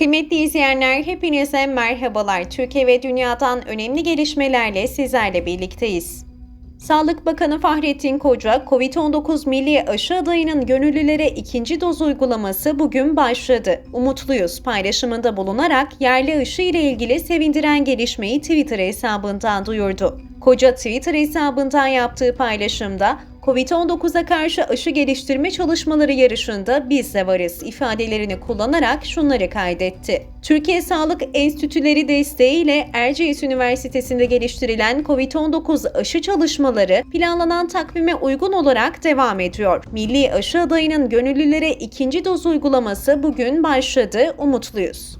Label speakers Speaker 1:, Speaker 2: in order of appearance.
Speaker 1: izleyenler hepinize merhabalar. Türkiye ve dünyadan önemli gelişmelerle sizlerle birlikteyiz. Sağlık Bakanı Fahrettin Koca, COVID-19 milli aşı adayının gönüllülere ikinci doz uygulaması bugün başladı. Umutluyuz paylaşımında bulunarak yerli aşı ile ilgili sevindiren gelişmeyi Twitter hesabından duyurdu. Koca Twitter hesabından yaptığı paylaşımda Covid-19'a karşı aşı geliştirme çalışmaları yarışında biz de varız ifadelerini kullanarak şunları kaydetti. Türkiye Sağlık Enstitüleri desteğiyle Erciyes Üniversitesi'nde geliştirilen Covid-19 aşı çalışmaları planlanan takvime uygun olarak devam ediyor. Milli aşı adayının gönüllülere ikinci doz uygulaması bugün başladı, umutluyuz.